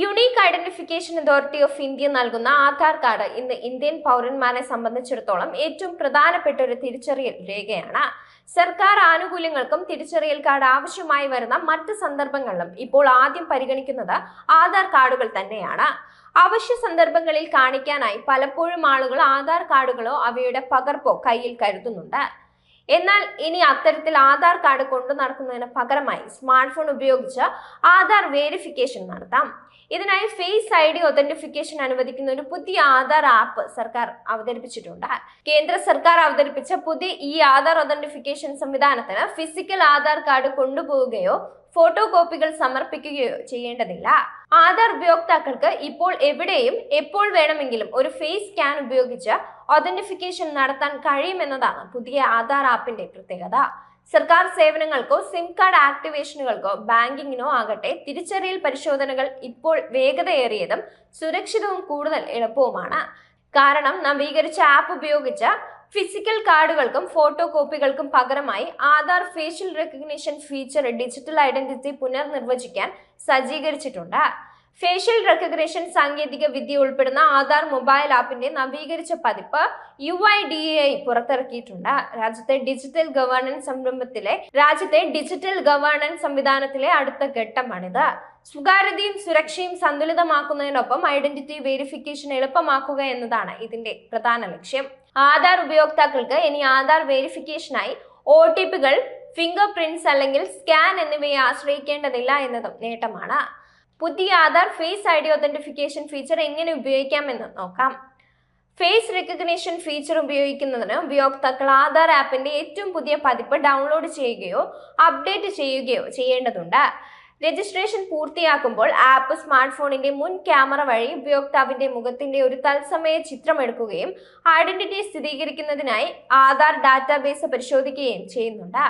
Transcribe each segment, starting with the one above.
Unique identification authority of India നൽകുന്ന Aadhaar card ഇന്ന് Indian പൗരന്മാരെ സംബന്ധിച്ചിടത്തോളം ഏറ്റവും പ്രധാനപ്പെട്ട ഒരു തിരിച്ചറിയൽ രേഖയാണ്. സർക്കാർ ആനുകൂല്യങ്ങൾക്കും തിരിച്ചറിയൽ കാർഡ് ആവശ്യമായി വരുന്ന മറ്റ് സന്ദർഭങ്ങളിലും ഇപ്പോൾ ആദ്യം പരിഗണിക്കുന്നത് ആധാർ കാർഡുകൾ തന്നെയാണ്. അവശ്യ സന്ദർഭങ്ങളിൽ കാണിക്കാനായി പലപ്പോഴും ആളുകൾ ആധാർ കാർഡുകളോ അവയുടെ പകർപ്പോ കയ്യിൽ കരുതുന്നുണ്ട്. എന്നാൽ ഇനി അത്തരത്തിൽ ആധാർ കാർഡ് കൊണ്ടു നടക്കുന്നതിന് പകരമായി സ്മാർട്ട് ഫോൺ ഉപയോഗിച്ച് ആധാർ വേരിഫിക്കേഷൻ നടത്താം. ഇതിനായി ഫേസ് ഐ ഡി ഒതന്റിഫിക്കേഷൻ അനുവദിക്കുന്ന ഒരു പുതിയ ആധാർ ആപ്പ് സർക്കാർ അവതരിപ്പിച്ചിട്ടുണ്ട്. കേന്ദ്ര സർക്കാർ അവതരിപ്പിച്ച പുതിയ ഈ ആധാർ ഒതന്റിഫിക്കേഷൻ സംവിധാനത്തിന് ഫിസിക്കൽ ആധാർ കാർഡ് കൊണ്ടുപോവുകയോ ഫോട്ടോ കോപ്പികൾ സമർപ്പിക്കുകയോ ചെയ്യേണ്ടതില്ല. ആധാർ ഉപയോക്താക്കൾക്ക് ഇപ്പോൾ എവിടെയും എപ്പോൾ വേണമെങ്കിലും ഒരു ഫേസ് സ്കാൻ ഉപയോഗിച്ച് ഒതന്റിഫിക്കേഷൻ നടത്താൻ കഴിയുമെന്നതാണ് പുതിയ ആധാർ ആപ്പിന്റെ പ്രത്യേകത. സർക്കാർ സേവനങ്ങൾക്കോ സിം കാർഡ് ആക്ടിവേഷനുകൾക്കോ ബാങ്കിങ്ങിനോ ആകട്ടെ തിരിച്ചറിയൽ പരിശോധനകൾ ഇപ്പോൾ വേഗതയേറിയതും സുരക്ഷിതവും കൂടുതൽ എളുപ്പവുമാണ്. കാരണം നവീകരിച്ച ആപ്പ് ഉപയോഗിച്ച് ഫിസിക്കൽ കാർഡുകൾക്കും ഫോട്ടോ കോപ്പികൾക്കും പകരമായി Aadhaar facial recognition feature digital identity പുനർനിർവചിക്കാൻ സജ്ജീകരിച്ചിട്ടുണ്ട്. ഫേഷ്യൽ റെക്കഗ്നേഷൻ സാങ്കേതിക വിദ്യ ഉൾപ്പെടുന്ന ആധാർ മൊബൈൽ ആപ്പിന്റെ നവീകരിച്ച പതിപ്പ് യു ഐ ഡി ഐ പുറത്തിറക്കിയിട്ടുണ്ട്. രാജ്യത്തെ ഡിജിറ്റൽ ഗവേണൻസ് സംരംഭത്തിലെ രാജ്യത്തെ ഡിജിറ്റൽ ഗവേണൻസ് സംവിധാനത്തിലെ അടുത്ത ഘട്ടമാണിത്. സ്വകാര്യതയും സുരക്ഷയും സന്തുലിതമാക്കുന്നതിനൊപ്പം ഐഡന്റിറ്റി വെരിഫിക്കേഷൻ എളുപ്പമാക്കുക എന്നതാണ് ഇതിന്റെ പ്രധാന ലക്ഷ്യം. ആധാർ ഉപയോക്താക്കൾക്ക് ഇനി ആധാർ വെരിഫിക്കേഷനായി ഒ ടി പികൾ ഫിംഗർ പ്രിന്റ്സ് അല്ലെങ്കിൽ സ്കാൻ എന്നിവയെ ആശ്രയിക്കേണ്ടതില്ല എന്നതും നേട്ടമാണ്. പുതിയ Aadhaar face I D authentication feature എങ്ങനെ ഉപയോഗിക്കാമെന്ന് നോക്കാം. ഫേസ് റെക്കഗ്നേഷൻ ഫീച്ചർ ഉപയോഗിക്കുന്നതിന് ഉപയോക്താക്കൾ ആധാർ ആപ്പിന്റെ ഏറ്റവും പുതിയ പതിപ്പ് ഡൗൺലോഡ് ചെയ്യുകയോ അപ്ഡേറ്റ് ചെയ്യുകയോ ചെയ്യേണ്ടതുണ്ട്. രജിസ്ട്രേഷൻ പൂർത്തിയാക്കുമ്പോൾ ആപ്പ് സ്മാർട്ട് ഫോണിന്റെ മുൻ ക്യാമറ വഴി ഉപയോക്താവിന്റെ മുഖത്തിന്റെ ഒരു തത്സമയ ചിത്രം എടുക്കുകയും ഐഡന്റിറ്റി സ്ഥിരീകരിക്കുന്നതിനായി ആധാർ ഡാറ്റാബേസ് പരിശോധിക്കുകയും ചെയ്യുന്നുണ്ട്.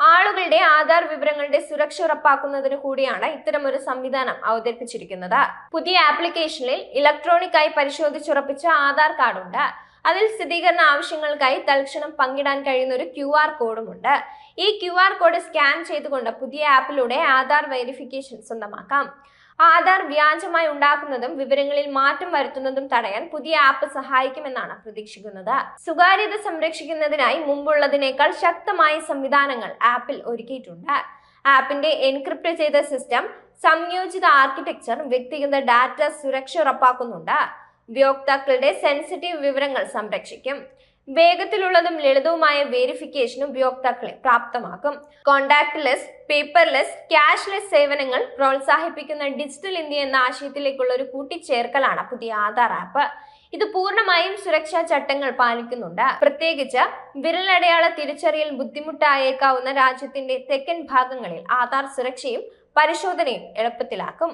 ആളുകളുടെ ആധാർ വിവരങ്ങളുടെ സുരക്ഷ ഉറപ്പാക്കുന്നതിന് കൂടിയാണ് ഒരു സംവിധാനം അവതരിപ്പിച്ചിരിക്കുന്നത്. പുതിയ ആപ്ലിക്കേഷനിൽ ഇലക്ട്രോണിക് ആയി പരിശോധിച്ചുറപ്പിച്ച ആധാർ കാർഡുണ്ട്. അതിൽ സ്ഥിരീകരണ ആവശ്യങ്ങൾക്കായി തൽക്ഷണം പങ്കിടാൻ കഴിയുന്ന ഒരു ക്യു ആർ കോഡുമുണ്ട്. ഈ ക്യു ആർ കോഡ് സ്കാൻ ചെയ്തുകൊണ്ട് പുതിയ ആപ്പിലൂടെ ആധാർ വെരിഫിക്കേഷൻ സ്വന്തമാക്കാം. ആധാർ വ്യാജമായി ഉണ്ടാക്കുന്നതും വിവരങ്ങളിൽ മാറ്റം വരുത്തുന്നതും തടയാൻ പുതിയ ആപ്പ് സഹായിക്കുമെന്നാണ് പ്രതീക്ഷിക്കുന്നത്. സ്വകാര്യത സംരക്ഷിക്കുന്നതിനായി മുമ്പുള്ളതിനേക്കാൾ ശക്തമായ സംവിധാനങ്ങൾ ആപ്പിൽ ഒരുക്കിയിട്ടുണ്ട്. ആപ്പിന്റെ എൻക്രിപ്റ്റ് ചെയ്ത സിസ്റ്റം സംയോജിത ആർക്കിടെക്ചർ വ്യക്തിഗത ഡാറ്റ സുരക്ഷ ഉറപ്പാക്കുന്നുണ്ട്. ഉപയോക്താക്കളുടെ സെൻസിറ്റീവ് വിവരങ്ങൾ സംരക്ഷിക്കും. വേഗത്തിലുള്ളതും ലളിതവുമായ വേരിഫിക്കേഷൻ ഉപയോക്താക്കളെ പ്രാപ്തമാക്കും. കോണ്ടാക്ട്ലെസ് പേപ്പർലെസ് ക്യാഷ്ലെസ് സേവനങ്ങൾ പ്രോത്സാഹിപ്പിക്കുന്ന ഡിജിറ്റൽ ഇന്ത്യ എന്ന ആശയത്തിലേക്കുള്ള ഒരു കൂട്ടിച്ചേർക്കലാണ് പുതിയ ആധാർ ആപ്പ്. ഇത് പൂർണമായും സുരക്ഷാ ചട്ടങ്ങൾ പാലിക്കുന്നുണ്ട്. പ്രത്യേകിച്ച് വിരലടയാള തിരിച്ചറിയൽ ബുദ്ധിമുട്ടായേക്കാവുന്ന രാജ്യത്തിന്റെ തെക്കൻ ഭാഗങ്ങളിൽ ആധാർ സുരക്ഷയും പരിശോധനയും എളുപ്പത്തിലാക്കും.